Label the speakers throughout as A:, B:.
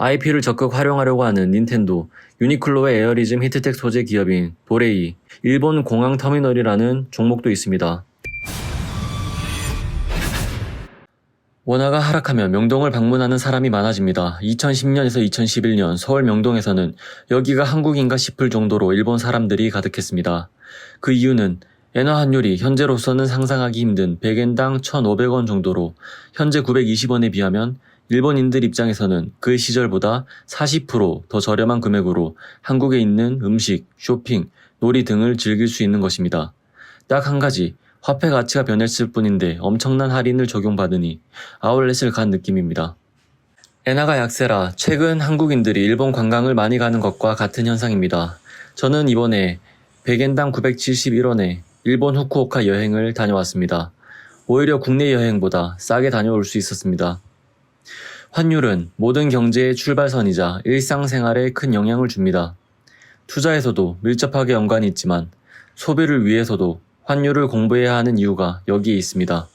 A: IP를 적극 활용하려고 하는 닌텐도, 유니클로의 에어리즘 히트텍 소재 기업인 도레이, 일본 공항 터미널이라는 종목도 있습니다. 원화가 하락하면 명동을 방문하는 사람이 많아집니다. 2010년에서 2011년 서울 명동에서는 여기가 한국인가 싶을 정도로 일본 사람들이 가득했습니다. 그 이유는 엔화 환율이 현재로서는 상상하기 힘든 100엔당 1,500원 정도로 현재 920원에 비하면 일본인들 입장에서는 그 시절보다 40%더 저렴한 금액으로 한국에 있는 음식, 쇼핑, 놀이 등을 즐길 수 있는 것입니다. 딱 한 가지, 화폐 가치가 변했을 뿐인데 엄청난 할인을 적용받으니 아울렛을 간 느낌입니다. 엔화가 약세라 최근 한국인들이 일본 관광을 많이 가는 것과 같은 현상입니다. 저는 이번에 100엔당 971원에 일본 후쿠오카 여행을 다녀왔습니다. 오히려 국내 여행보다 싸게 다녀올 수 있었습니다. 환율은 모든 경제의 출발선이자 일상생활에 큰 영향을 줍니다. 투자에서도 밀접하게 연관이 있지만 소비를 위해서도 환율을 공부해야 하는 이유가 여기에 있습니다.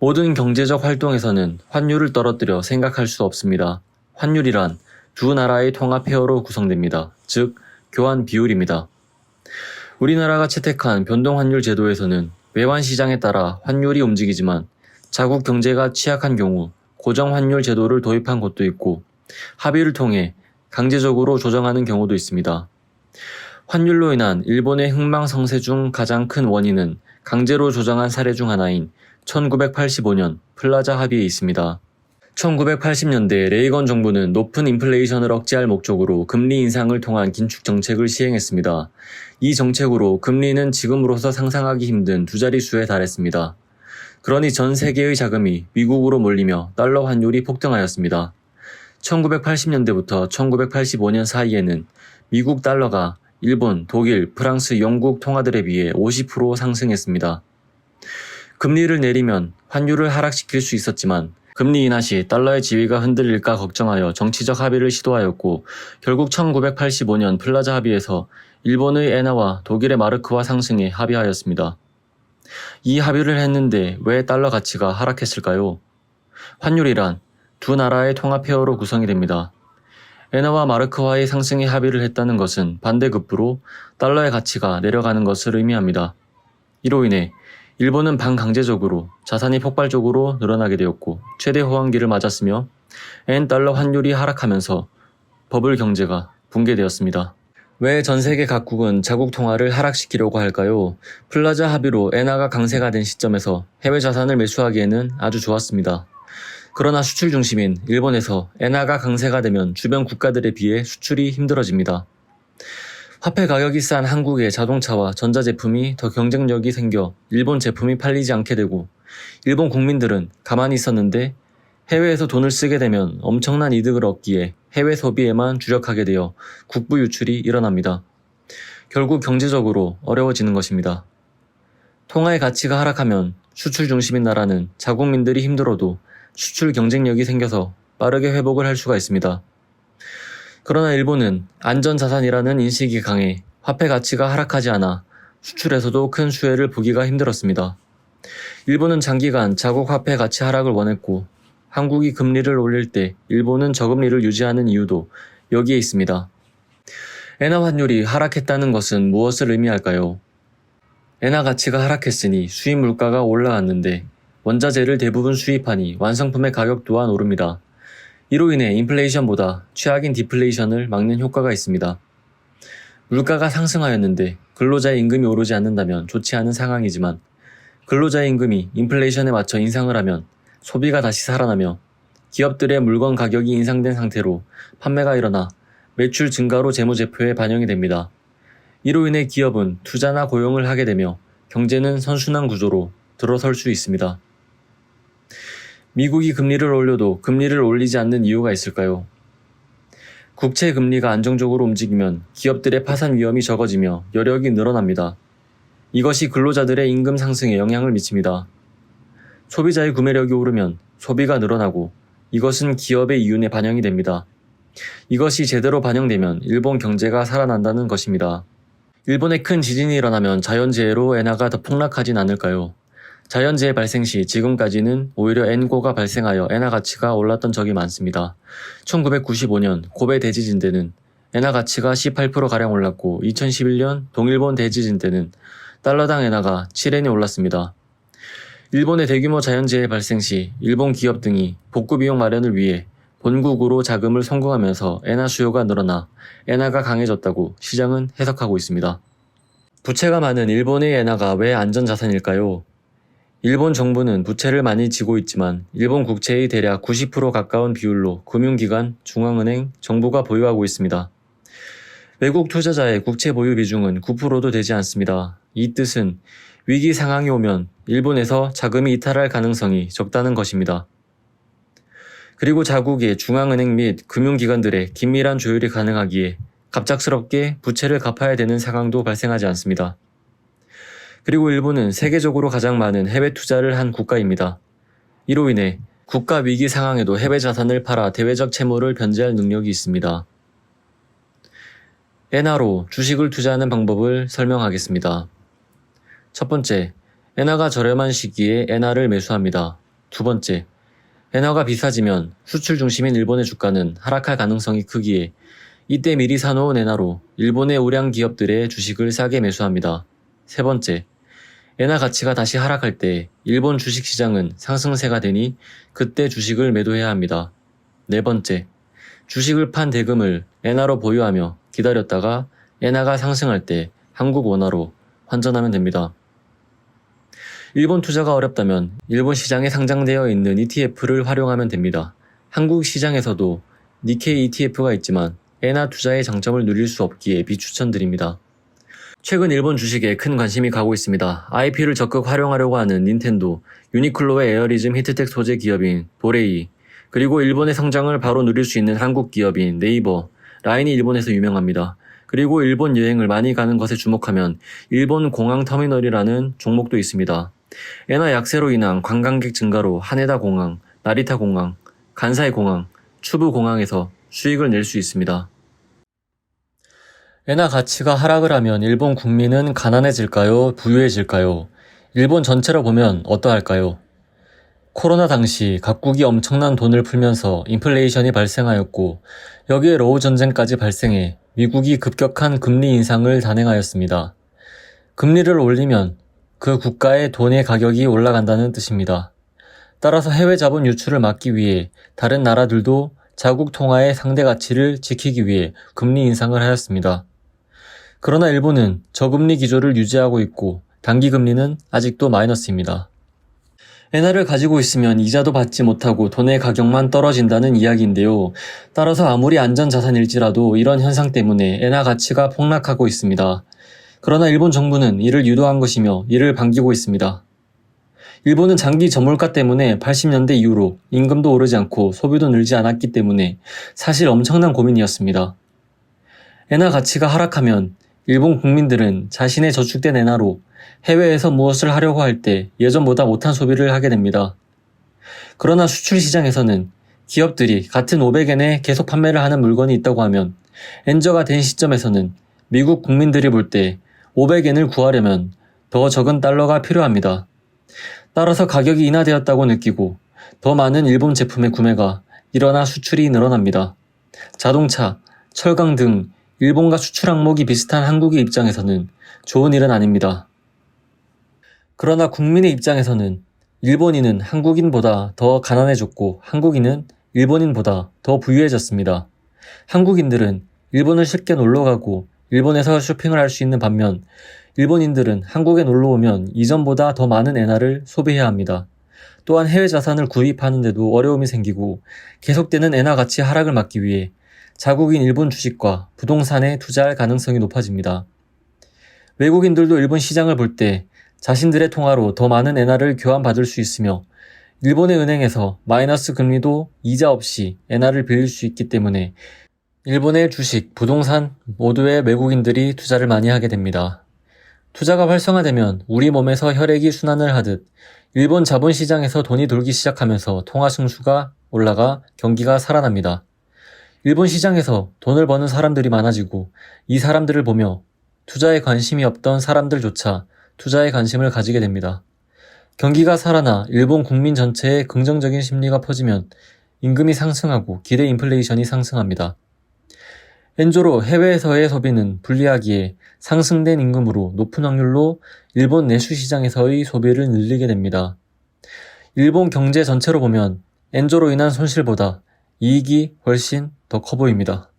A: 모든 경제적 활동에서는 환율을 떨어뜨려 생각할 수 없습니다. 환율이란 두 나라의 통합 페어로 구성됩니다. 즉, 교환 비율입니다. 우리나라가 채택한 변동환율 제도에서는 외환 시장에 따라 환율이 움직이지만 자국 경제가 취약한 경우 고정 환율 제도를 도입한 곳도 있고 합의를 통해 강제적으로 조정하는 경우도 있습니다. 환율로 인한 일본의 흥망성쇠 중 가장 큰 원인은 강제로 조정한 사례 중 하나인 1985년 플라자 합의에 있습니다. 1980년대 레이건 정부는 높은 인플레이션을 억제할 목적으로 금리 인상을 통한 긴축 정책을 시행했습니다. 이 정책으로 금리는 지금으로서 상상하기 힘든 두 자릿수에 달했습니다. 그러니 전 세계의 자금이 미국으로 몰리며 달러 환율이 폭등하였습니다. 1980년대부터 1985년 사이에는 미국 달러가 일본, 독일, 프랑스, 영국 통화들에 비해 50% 상승했습니다. 금리를 내리면 환율을 하락시킬 수 있었지만 금리 인하 시 달러의 지위가 흔들릴까 걱정하여 정치적 합의를 시도하였고 결국 1985년 플라자 합의에서 일본의 엔화와 독일의 마르크와 상승에 합의하였습니다. 이 합의를 했는데 왜 달러 가치가 하락했을까요? 환율이란 두 나라의 페어로 구성이 됩니다. 엔화와 마르크와의 상승에 합의를 했다는 것은 반대급부로 달러의 가치가 내려가는 것을 의미합니다. 이로 인해 일본은 반강제적으로 자산이 폭발적으로 늘어나게 되었고 최대 호황기를 맞았으며 엔 달러 환율이 하락하면서 버블 경제가 붕괴되었습니다. 왜 전 세계 각국은 자국 통화를 하락시키려고 할까요? 플라자 합의로 엔화가 강세가 된 시점에서 해외 자산을 매수하기에는 아주 좋았습니다. 그러나 수출 중심인 일본에서 엔화가 강세가 되면 주변 국가들에 비해 수출이 힘들어집니다. 화폐 가격이 싼 한국의 자동차와 전자제품이 더 경쟁력이 생겨 일본 제품이 팔리지 않게 되고 일본 국민들은 가만히 있었는데 해외에서 돈을 쓰게 되면 엄청난 이득을 얻기에 해외 소비에만 주력하게 되어 국부 유출이 일어납니다. 결국 경제적으로 어려워지는 것입니다. 통화의 가치가 하락하면 수출 중심인 나라는 자국민들이 힘들어도 수출 경쟁력이 생겨서 빠르게 회복을 할 수가 있습니다. 그러나 일본은 안전자산이라는 인식이 강해 화폐 가치가 하락하지 않아 수출에서도 큰 수혜를 보기가 힘들었습니다. 일본은 장기간 자국 화폐 가치 하락을 원했고 한국이 금리를 올릴 때 일본은 저금리를 유지하는 이유도 여기에 있습니다. 엔화 환율이 하락했다는 것은 무엇을 의미할까요? 엔화 가치가 하락했으니 수입 물가가 올라왔는데 원자재를 대부분 수입하니 완성품의 가격 또한 오릅니다. 이로 인해 인플레이션보다 최악인 디플레이션을 막는 효과가 있습니다. 물가가 상승하였는데 근로자의 임금이 오르지 않는다면 좋지 않은 상황이지만 근로자의 임금이 인플레이션에 맞춰 인상을 하면 소비가 다시 살아나며 기업들의 물건 가격이 인상된 상태로 판매가 일어나 매출 증가로 재무제표에 반영이 됩니다. 이로 인해 기업은 투자나 고용을 하게 되며 경제는 선순환 구조로 들어설 수 있습니다. 미국이 금리를 올려도 금리를 올리지 않는 이유가 있을까요? 국채 금리가 안정적으로 움직이면 기업들의 파산 위험이 적어지며 여력이 늘어납니다. 이것이 근로자들의 임금 상승에 영향을 미칩니다. 소비자의 구매력이 오르면 소비가 늘어나고 이것은 기업의 이윤에 반영이 됩니다. 이것이 제대로 반영되면 일본 경제가 살아난다는 것입니다. 일본에 큰 지진이 일어나면 자연재해로 엔화가 더 폭락하진 않을까요? 자연재해 발생 시 지금까지는 오히려 엔고가 발생하여 엔화 가치가 올랐던 적이 많습니다. 1995년 고베 대지진 때는 엔화 가치가 18%가량 올랐고 2011년 동일본 대지진 때는 달러당 엔화가 7엔이 올랐습니다. 일본의 대규모 자연재해 발생 시 일본 기업 등이 복구 비용 마련을 위해 본국으로 자금을 송금하면서 엔화 수요가 늘어나 엔화가 강해졌다고 시장은 해석하고 있습니다. 부채가 많은 일본의 엔화가 왜 안전자산일까요? 일본 정부는 부채를 많이 지고 있지만 일본 국채의 대략 90% 가까운 비율로 금융기관, 중앙은행, 정부가 보유하고 있습니다. 외국 투자자의 국채 보유 비중은 9%도 되지 않습니다. 이 뜻은 위기 상황이 오면 일본에서 자금이 이탈할 가능성이 적다는 것입니다. 그리고 자국의 중앙은행 및 금융기관들의 긴밀한 조율이 가능하기에 갑작스럽게 부채를 갚아야 되는 상황도 발생하지 않습니다. 그리고 일본은 세계적으로 가장 많은 해외 투자를 한 국가입니다. 이로 인해 국가 위기 상황에도 해외 자산을 팔아 대외적 채무를 변제할 능력이 있습니다. 엔화로 주식을 투자하는 방법을 설명하겠습니다. 첫 번째, 엔화가 저렴한 시기에 엔화를 매수합니다. 두 번째, 엔화가 비싸지면 수출 중심인 일본의 주가는 하락할 가능성이 크기에 이때 미리 사놓은 엔화로 일본의 우량 기업들의 주식을 싸게 매수합니다. 세 번째, 엔화 가치가 다시 하락할 때 일본 주식 시장은 상승세가 되니 그때 주식을 매도해야 합니다. 네 번째, 주식을 판 대금을 엔화로 보유하며 기다렸다가 엔화가 상승할 때 한국 원화로 환전하면 됩니다. 일본 투자가 어렵다면 일본 시장에 상장되어 있는 ETF를 활용하면 됩니다. 한국 시장에서도 니케이 ETF가 있지만 엔화 투자의 장점을 누릴 수 없기에 비추천드립니다. 최근 일본 주식에 큰 관심이 가고 있습니다. IP를 적극 활용하려고 하는 닌텐도, 유니클로의 에어리즘 히트텍 소재 기업인 도레이, 그리고 일본의 성장을 바로 누릴 수 있는 한국 기업인 네이버, 라인이 일본에서 유명합니다. 그리고 일본 여행을 많이 가는 것에 주목하면 일본 공항 터미널이라는 종목도 있습니다. 엔화 약세로 인한 관광객 증가로 하네다 공항, 나리타 공항, 간사이 공항, 추부 공항에서 수익을 낼 수 있습니다. 엔화 가치가 하락을 하면 일본 국민은 가난해질까요? 부유해질까요? 일본 전체로 보면 어떠할까요? 코로나 당시 각국이 엄청난 돈을 풀면서 인플레이션이 발생하였고 여기에 러우 전쟁까지 발생해 미국이 급격한 금리 인상을 단행하였습니다. 금리를 올리면 그 국가의 돈의 가격이 올라간다는 뜻입니다. 따라서 해외 자본 유출을 막기 위해 다른 나라들도 자국 통화의 상대 가치를 지키기 위해 금리 인상을 하였습니다. 그러나 일본은 저금리 기조를 유지하고 있고 단기 금리는 아직도 마이너스입니다. 엔화를 가지고 있으면 이자도 받지 못하고 돈의 가격만 떨어진다는 이야기인데요. 따라서 아무리 안전 자산일지라도 이런 현상 때문에 엔화 가치가 폭락하고 있습니다. 그러나 일본 정부는 이를 유도한 것이며 이를 반기고 있습니다. 일본은 장기 저물가 때문에 80년대 이후로 임금도 오르지 않고 소비도 늘지 않았기 때문에 사실 엄청난 고민이었습니다. 엔화 가치가 하락하면 일본 국민들은 자신의 저축된 엔화로 해외에서 무엇을 하려고 할 때 예전보다 못한 소비를 하게 됩니다. 그러나 수출 시장에서는 기업들이 같은 500엔에 계속 판매를 하는 물건이 있다고 하면 엔저가 된 시점에서는 미국 국민들이 볼 때 500엔을 구하려면 더 적은 달러가 필요합니다. 따라서 가격이 인하되었다고 느끼고 더 많은 일본 제품의 구매가 일어나 수출이 늘어납니다. 자동차, 철강 등 일본과 수출 항목이 비슷한 한국의 입장에서는 좋은 일은 아닙니다. 그러나 국민의 입장에서는 일본인은 한국인보다 더 가난해졌고 한국인은 일본인보다 더 부유해졌습니다. 한국인들은 일본을 쉽게 놀러 가고 일본에서 쇼핑을 할 수 있는 반면 일본인들은 한국에 놀러 오면 이전보다 더 많은 엔화를 소비해야 합니다. 또한 해외 자산을 구입하는데도 어려움이 생기고 계속되는 엔화 가치 하락을 막기 위해 자국인 일본 주식과 부동산에 투자할 가능성이 높아집니다. 외국인들도 일본 시장을 볼 때 자신들의 통화로 더 많은 엔화를 교환받을 수 있으며 일본의 은행에서 마이너스 금리도 이자 없이 엔화를 빌릴 수 있기 때문에 일본의 주식, 부동산 모두에 외국인들이 투자를 많이 하게 됩니다. 투자가 활성화되면 우리 몸에서 혈액이 순환을 하듯 일본 자본 시장에서 돈이 돌기 시작하면서 통화 승수가 올라가 경기가 살아납니다. 일본 시장에서 돈을 버는 사람들이 많아지고 이 사람들을 보며 투자에 관심이 없던 사람들조차 투자에 관심을 가지게 됩니다. 경기가 살아나 일본 국민 전체에 긍정적인 심리가 퍼지면 임금이 상승하고 기대 인플레이션이 상승합니다. 엔조로 해외에서의 소비는 불리하기에 상승된 임금으로 높은 확률로 일본 내수 시장에서의 소비를 늘리게 됩니다. 일본 경제 전체로 보면 엔조로 인한 손실보다 이익이 훨씬 더 커 보입니다.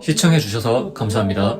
A: 시청해주셔서 감사합니다.